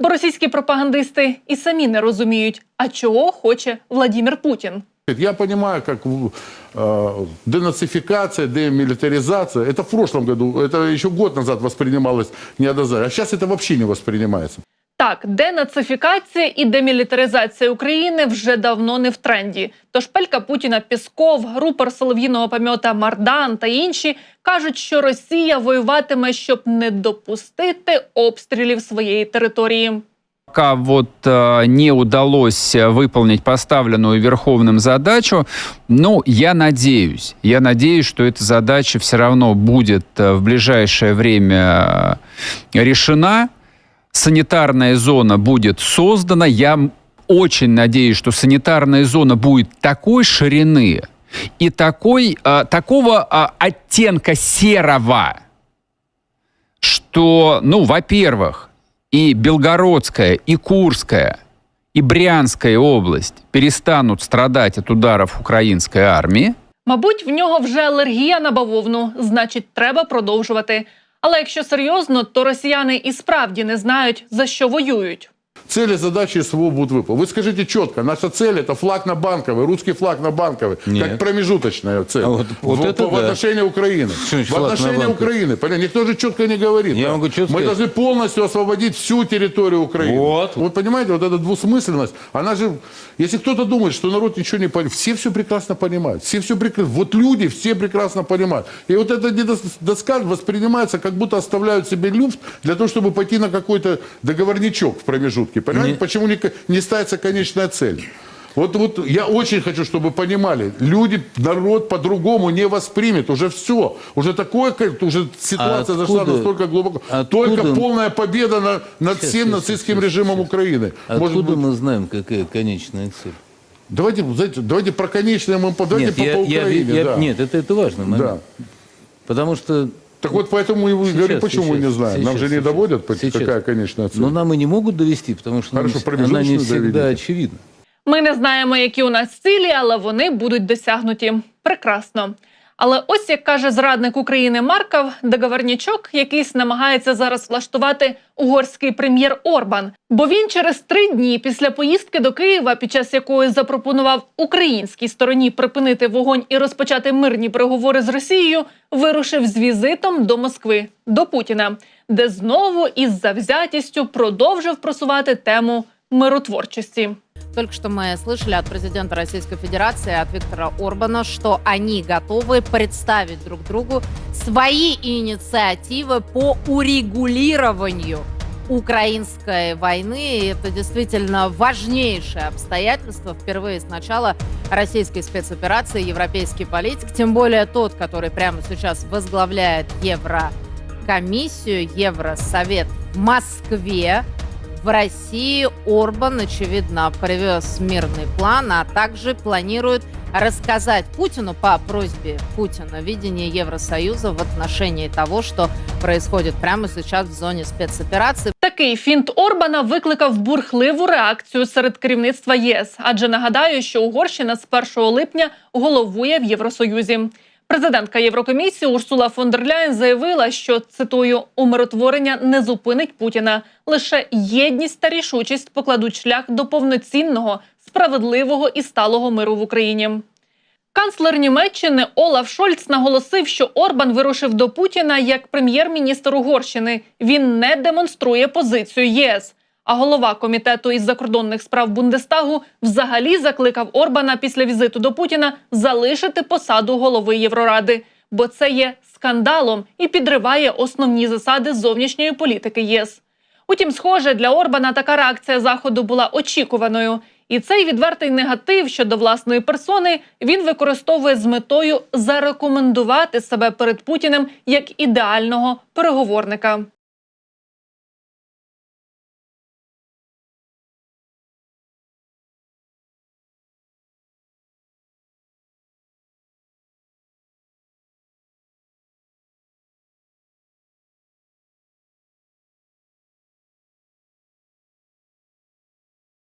Бо російські пропагандисти і самі не розуміють, а чого хоче Владімір Путін. Я понимаю, как э, денацификация, демилитаризация, это в прошлом году, это еще год назад воспринималось неоднозначно, а сейчас это вообще не воспринимается. Так, денацифікація і демілітаризація України вже давно не в тренді. Тож пелька Путіна Пісков, рупор солов'їного пам'ята Мардан та інші кажуть, що Росія воюватиме, щоб не допустити обстрілів своєї території. пока вот э, не удалось э, выполнить поставленную Верховным задачу, ну, я надеюсь, я надеюсь, что эта задача все равно будет э, в ближайшее время э, решена, санитарная зона будет создана, я м- очень надеюсь, что санитарная зона будет такой ширины и такой, э, такого э, оттенка серого, что, ну, во-первых, и Белгородская, и Курская, и Брянская область перестанут страдать от ударов украинской армии, Мабуть, в нього вже алергія на бавовну, значить, треба продовжувати. але якщо серйозно, то росіяни і справді не знають за що воюють. Цели, задачи СВО будут выполнены. Вы скажите четко, наша цель это флаг на Банковой, русский флаг на Банковой, Нет. как промежуточная цель А вот- вот в, это в да. отношении Украины. Что В отношении? Украины. Понятно? Никто же четко не говорит. Я да. могу четко Мы должны полностью освободить всю территорию Украины. Вот. Вы понимаете, вот эта двусмысленность, она же, если кто-то думает, что народ ничего не понимает, все все прекрасно понимают. Все все прекрасно, вот люди все прекрасно понимают. И вот эта доска воспринимается, как будто оставляют себе люфт для того, чтобы пойти на какой-то договорничок в промежутке. Понимаете, Не- почему не, не ставится конечная цель? Вот, вот я очень хочу, чтобы понимали, люди, народ по-другому не воспримет. Уже все. Уже такое, уже ситуация А зашла откуда- настолько глубоко. откуда- Только полная победа на- над Сейчас, всем сейчас, нацистским сейчас, режимом сейчас. Украины. Может Откуда быть, мы знаем, какая конечная цель? давайте, знаете, давайте про конечное мы давайте нет, по, я- по я- Украине. я- да. нет, это, это важный момент. Да. Потому что Так вот поэтому и вы Сейчас, говорите, почему мы не сейчас, знаем. Нам сейчас, же не сейчас. доводят, по- Сейчас. какая конечная цель. ну, нам и не могут довести, потому что нам Хорошо, с- она не промежуточную всегда доведите. очевидна. Ми не знаємо, які у нас цілі, але вони будуть досягнуті. Прекрасно. Але ось як каже зрадник України Марков, договорнічок якийсь намагається зараз влаштувати угорський прем'єр Орбан. Бо він через три дні після поїздки до Києва, під час якої запропонував українській стороні припинити вогонь і розпочати мирні переговори з Росією, вирушив з візитом до Москви до Путіна, де знову із завзятістю продовжив просувати тему миротворчості. Только что мы слышали от президента Российской Федерации, от Виктора Орбана, что они готовы представить друг другу свои инициативы по урегулированию украинской войны. И это действительно важнейшее обстоятельство впервые с начала российской спецоперации европейский политик, тем более тот, который прямо сейчас возглавляет Еврокомиссию, Евросовет в Москве, в России Орбан, очевидно, привез мирный план, а также планирует рассказать Путину по просьбе Путина видение Евросоюза в отношении того, что происходит прямо сейчас в зоне спецоперации. Такий фінт Орбана викликав бурхливу реакцію серед керівництва ЄС, адже нагадаю, що Угорщина з 1 липня головує в Євросоюзі. Президентка Єврокомісії Урсула фон дер Ляєн заявила, що цитую умиротворення не зупинить Путіна. Лише єдність та рішучість покладуть шлях до повноцінного, справедливого і сталого миру в Україні. Канцлер Німеччини Олаф Шольц наголосив, що Орбан вирушив до Путіна як прем'єр-міністр Угорщини. Він не демонструє позицію ЄС. А голова комітету із закордонних справ Бундестагу взагалі закликав Орбана після візиту до Путіна залишити посаду голови Євроради, бо це є скандалом і підриває основні засади зовнішньої політики ЄС. Утім, схоже, для Орбана така реакція заходу була очікуваною, і цей відвертий негатив щодо власної персони він використовує з метою зарекомендувати себе перед Путіним як ідеального переговорника.